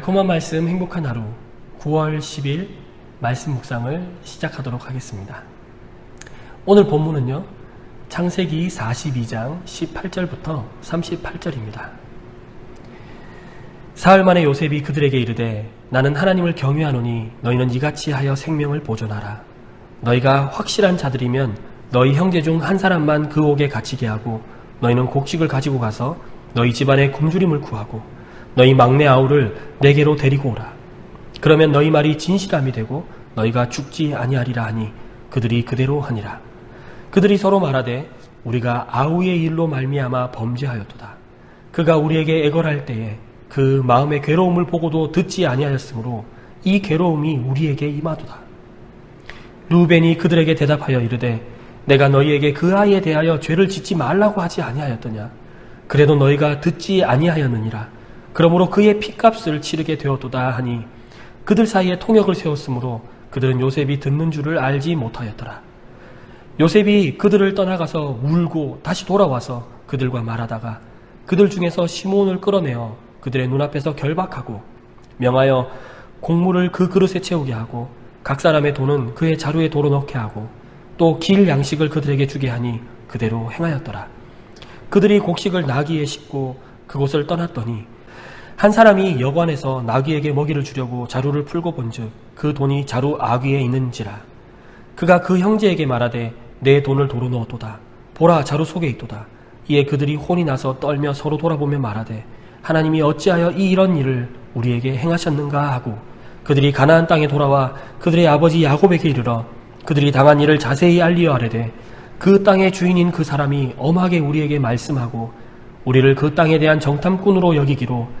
달콤한 말씀 행복한 하루 9월 10일 말씀 묵상을 시작하도록 하겠습니다. 오늘 본문은요. 창세기 42장 18절부터 38절입니다. 사흘 만에 요셉이 그들에게 이르되 나는 하나님을 경외하노니 너희는 이같이 하여 생명을 보존하라. 너희가 확실한 자들이면 너희 형제 중 한 사람만 그 옥에 갇히게 하고 너희는 곡식을 가지고 가서 너희 집안의 굶주림을 구하고 너희 막내 아우를 내게로 데리고 오라. 그러면 너희 말이 진실함이 되고 너희가 죽지 아니하리라 하니 그들이 그대로 하니라. 그들이 서로 말하되 우리가 아우의 일로 말미암아 범죄하였도다. 그가 우리에게 애걸할 때에 그 마음의 괴로움을 보고도 듣지 아니하였으므로 이 괴로움이 우리에게 임하도다. 루벤이 그들에게 대답하여 이르되 내가 너희에게 그 아이에 대하여 죄를 짓지 말라고 하지 아니하였더냐 그래도 너희가 듣지 아니하였느니라 그러므로 그의 피값을 치르게 되었도다 하니 그들 사이에 통역을 세웠으므로 그들은 요셉이 듣는 줄을 알지 못하였더라 요셉이 그들을 떠나가서 울고 다시 돌아와서 그들과 말하다가 그들 중에서 시몬을 끌어내어 그들의 눈앞에서 결박하고 명하여 곡물을 그 그릇에 채우게 하고 각 사람의 돈은 그의 자루에 도로 넣게 하고 또 길 양식을 그들에게 주게 하니 그대로 행하였더라. 그들이 곡식을 나귀에 싣고 그곳을 떠났더니 한 사람이 여관에서 나귀에게 먹이를 주려고 자루를 풀고 본즉 그 돈이 자루 아귀에 있는지라. 그가 그 형제에게 말하되 내 돈을 도로 넣었도다. 보라 자루 속에 있도다. 이에 그들이 혼이 나서 떨며 서로 돌아보며 말하되 하나님이 어찌하여 이 이런 일을 우리에게 행하셨는가 하고 그들이 가나안 땅에 돌아와 그들의 아버지 야곱에게 이르러 그들이 당한 일을 자세히 알리어 하려되 그 땅의 주인인 그 사람이 엄하게 우리에게 말씀하고 우리를 그 땅에 대한 정탐꾼으로 여기기로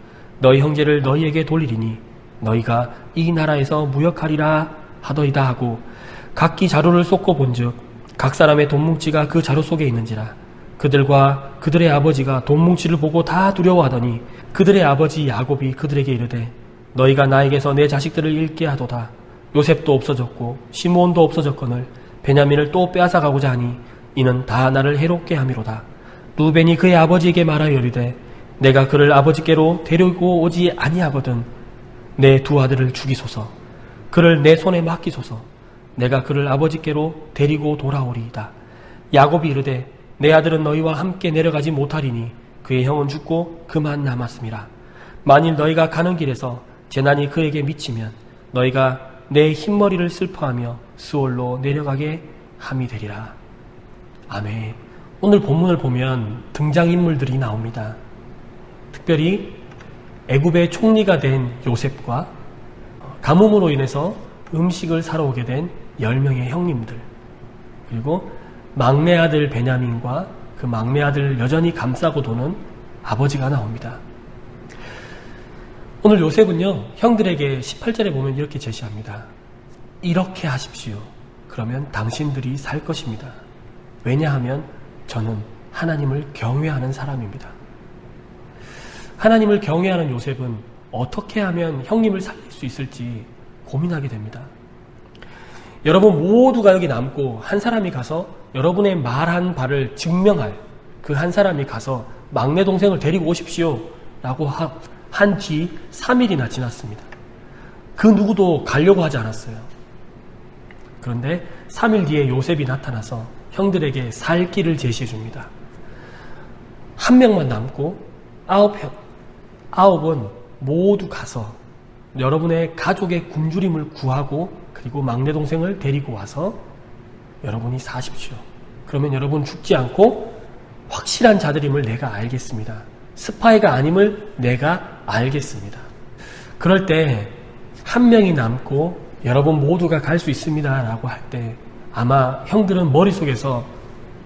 너희 형제를 너희에게 돌리리니 너희가 이 나라에서 무역하리라 하더이다 하고 각기 자루를 쏟고 본즉 각 사람의 돈뭉치가 그 자루 속에 있는지라 그들과 그들의 아버지가 돈뭉치를 보고 다 두려워하더니 그들의 아버지 야곱이 그들에게 이르되 너희가 나에게서 내 자식들을 잃게 하도다. 요셉도 없어졌고 시므온도 없어졌거늘 베냐민을 또 빼앗아 가고자 하니 이는 다 나를 해롭게 함이로다. 루벤이 그의 아버지에게 말하여 이르되 내가 그를 아버지께로 데리고 오지 아니하거든 내 두 아들을 죽이소서 그를 내 손에 맡기소서 내가 그를 아버지께로 데리고 돌아오리이다 야곱이 이르되 내 아들은 너희와 함께 내려가지 못하리니 그의 형은 죽고 그만 남았음이라 만일 너희가 가는 길에서 재난이 그에게 미치면 너희가 내 흰머리를 슬퍼하며 수월로 내려가게 함이 되리라. 아멘. 오늘 본문을 보면 등장인물들이 나옵니다. 특별히 애굽의 총리가 된 요셉과 가뭄으로 인해서 음식을 사러 오게 된 10명의 형님들 그리고 막내 아들 베냐민과 그 막내 아들 여전히 감싸고 도는 아버지가 나옵니다. 오늘 요셉은요, 형들에게 18절에 보면 이렇게 제시합니다. 이렇게 하십시오. 그러면 당신들이 살 것입니다. 왜냐하면 저는 하나님을 경외하는 사람입니다. 하나님을 경외하는 요셉은 어떻게 하면 형님을 살릴 수 있을지 고민하게 됩니다. 여러분 모두가 여기 남고 한 사람이 가서 여러분의 말한 바를 증명할 그 한 사람이 가서 막내 동생을 데리고 오십시오. 라고 한 뒤 3일이나 지났습니다. 그 누구도 가려고 하지 않았어요. 그런데 3일 뒤에 요셉이 나타나서 형들에게 살 길을 제시해 줍니다. 한 명만 남고 아홉 형, 아홉은 모두 가서 여러분의 가족의 굶주림을 구하고 그리고 막내 동생을 데리고 와서 여러분이 사십시오. 그러면 여러분 죽지 않고 확실한 자들임을 내가 알겠습니다. 스파이가 아님을 내가 알겠습니다. 그럴 때 한 명이 남고 여러분 모두가 갈 수 있습니다. 라고 할 때 아마 형들은 머릿속에서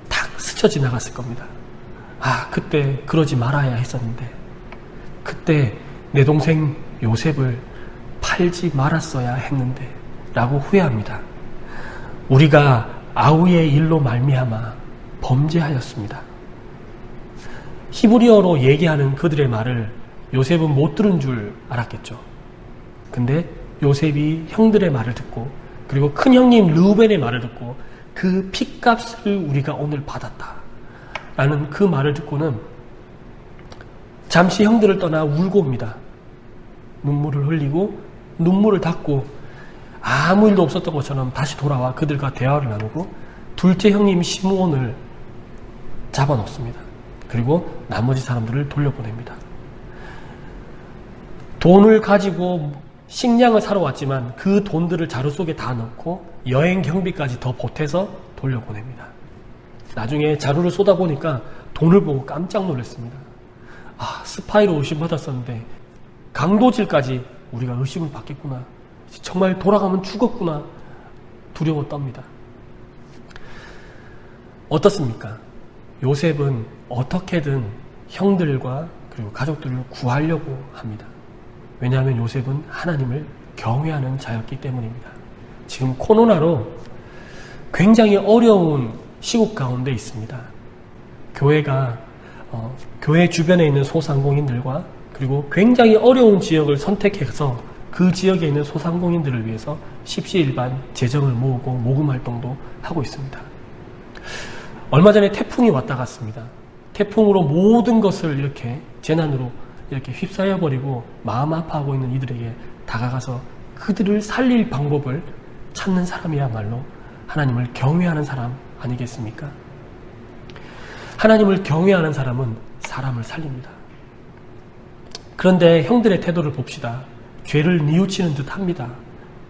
탁 스쳐 지나갔을 겁니다. 아, 그때 그러지 말아야 했었는데. 그때 내 동생 요셉을 팔지 말았어야 했는데 라고 후회합니다. 우리가 아우의 일로 말미암아 범죄하였습니다. 히브리어로 얘기하는 그들의 말을 요셉은 못 들은 줄 알았겠죠. 근데 요셉이 형들의 말을 듣고 그리고 큰 형님 르우벤의 말을 듣고 그 핏값을 우리가 오늘 받았다. 라는 그 말을 듣고는 잠시 형들을 떠나 울고 옵니다. 눈물을 흘리고 눈물을 닦고 아무 일도 없었던 것처럼 다시 돌아와 그들과 대화를 나누고 둘째 형님 시므온을 잡아놓습니다. 그리고 나머지 사람들을 돌려보냅니다. 돈을 가지고 식량을 사러 왔지만 그 돈들을 자루 속에 다 넣고 여행 경비까지 더 보태서 돌려보냅니다. 나중에 자루를 쏟아보니까 돈을 보고 깜짝 놀랐습니다. 아, 스파이로 의심받았었는데 강도질까지 우리가 의심을 받겠구나. 정말 돌아가면 죽었구나. 두려워 떱니다. 어떻습니까? 요셉은 어떻게든 형들과 그리고 가족들을 구하려고 합니다. 왜냐하면 요셉은 하나님을 경외하는 자였기 때문입니다. 지금 코로나로 굉장히 어려운 시국 가운데 있습니다. 교회가 어, 교회 주변에 있는 소상공인들과 그리고 굉장히 어려운 지역을 선택해서 그 지역에 있는 소상공인들을 위해서 십시일반 재정을 모으고 모금 활동도 하고 있습니다. 얼마 전에 태풍이 왔다 갔습니다. 태풍으로 모든 것을 이렇게 재난으로 이렇게 휩싸여 버리고 마음 아파하고 있는 이들에게 다가가서 그들을 살릴 방법을 찾는 사람이야말로 하나님을 경외하는 사람 아니겠습니까? 하나님을 경외하는 사람은 사람을 살립니다. 그런데 형들의 태도를 봅시다. 죄를 뉘우치는 듯 합니다.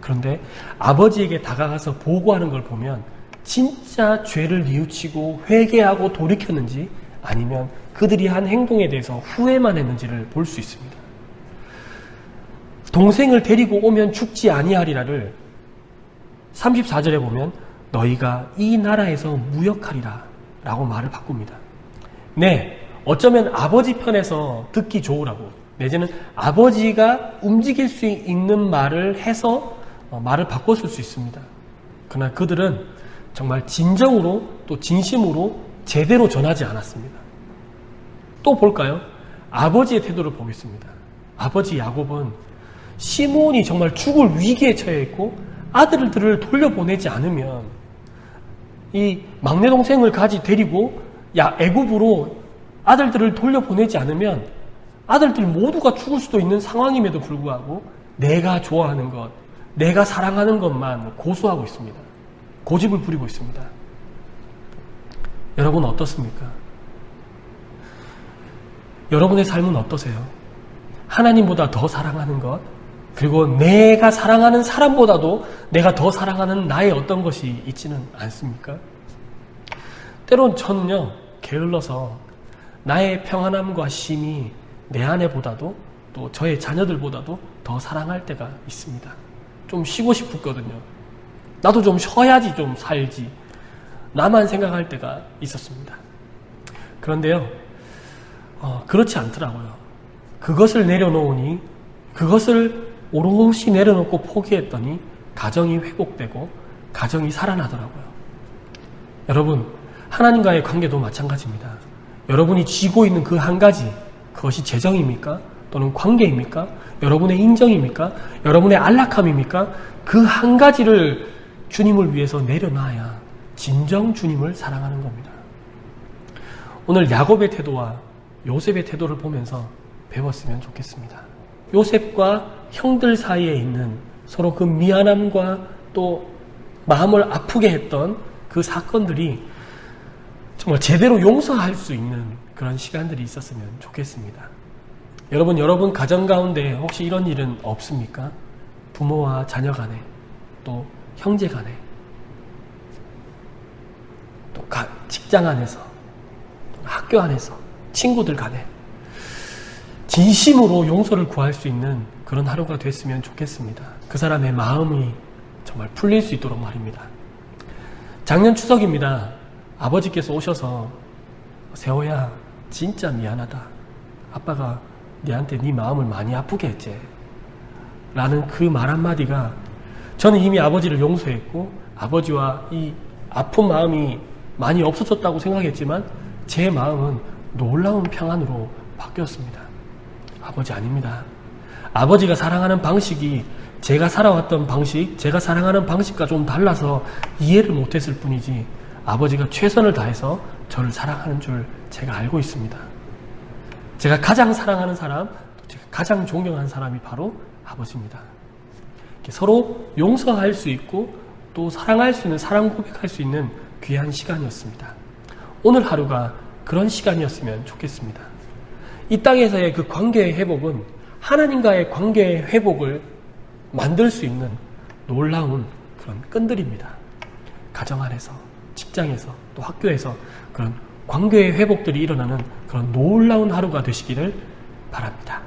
그런데 아버지에게 다가가서 보고하는 걸 보면 진짜 죄를 뉘우치고 회개하고 돌이켰는지 아니면 그들이 한 행동에 대해서 후회만 했는지를 볼 수 있습니다. 동생을 데리고 오면 죽지 아니하리라를 34절에 보면 너희가 이 나라에서 무역하리라 라고 말을 바꿉니다. 네, 어쩌면 아버지 편에서 듣기 좋으라고 내지는 아버지가 움직일 수 있는 말을 해서 어, 말을 바꿨을 수 있습니다. 그러나 그들은 정말 진정으로 또 진심으로 제대로 전하지 않았습니다. 또 볼까요? 아버지의 태도를 보겠습니다. 아버지 야곱은 시몬이 정말 죽을 위기에 처해 있고 아들들을 돌려보내지 않으면 이 막내 동생을 가지 데리고 야 애굽으로 아들들을 돌려보내지 않으면 아들들 모두가 죽을 수도 있는 상황임에도 불구하고 내가 좋아하는 것, 내가 사랑하는 것만 고수하고 있습니다. 고집을 부리고 있습니다. 여러분 어떻습니까? 여러분의 삶은 어떠세요? 하나님보다 더 사랑하는 것, 그리고 내가 사랑하는 사람보다도 내가 더 사랑하는 나의 어떤 것이 있지는 않습니까? 때론 저는요, 게을러서 나의 평안함과 쉼이 내 아내보다도 또 저의 자녀들보다도 더 사랑할 때가 있습니다. 좀 쉬고 싶었거든요. 나도 좀 쉬어야지 좀 살지. 나만 생각할 때가 있었습니다. 그런데요, 어, 그렇지 않더라고요. 그것을 내려놓으니 그것을 오롯이 내려놓고 포기했더니 가정이 회복되고 가정이 살아나더라고요. 여러분, 하나님과의 관계도 마찬가지입니다. 여러분이 쥐고 있는 그 한 가지, 그것이 재정입니까? 또는 관계입니까? 여러분의 인정입니까? 여러분의 안락함입니까? 그 한 가지를 주님을 위해서 내려놔야 진정 주님을 사랑하는 겁니다. 오늘 야곱의 태도와 요셉의 태도를 보면서 배웠으면 좋겠습니다. 요셉과 형들 사이에 있는 서로 그 미안함과 또 마음을 아프게 했던 그 사건들이 정말 제대로 용서할 수 있는 그런 시간들이 있었으면 좋겠습니다. 여러분, 여러분 가정 가운데 혹시 이런 일은 없습니까? 부모와 자녀 간에, 또 형제 간에, 또 직장 안에서, 학교 안에서, 친구들 간에, 진심으로 용서를 구할 수 있는 그런 하루가 됐으면 좋겠습니다. 그 사람의 마음이 정말 풀릴 수 있도록 말입니다. 작년 추석입니다. 아버지께서 오셔서 세호야 진짜 미안하다. 아빠가 네한테 네 마음을 많이 아프게 했지. 라는 그 말 한마디가 저는 이미 아버지를 용서했고 아버지와 이 아픈 마음이 많이 없어졌다고 생각했지만 제 마음은 놀라운 평안으로 바뀌었습니다. 아버지 아닙니다. 아버지가 사랑하는 방식이 제가 살아왔던 방식, 제가 사랑하는 방식과 좀 달라서 이해를 못했을 뿐이지 아버지가 최선을 다해서 저를 사랑하는 줄 제가 알고 있습니다. 제가 가장 사랑하는 사람, 제가 가장 존경하는 사람이 바로 아버지입니다. 서로 용서할 수 있고 또 사랑할 수 있는 사랑 고백할 수 있는 귀한 시간이었습니다. 오늘 하루가 그런 시간이었으면 좋겠습니다. 이 땅에서의 그 관계의 회복은 하나님과의 관계의 회복을 만들 수 있는 놀라운 그런 끈들입니다. 가정 안에서, 직장에서, 또 학교에서 그런 관계의 회복들이 일어나는 그런 놀라운 하루가 되시기를 바랍니다.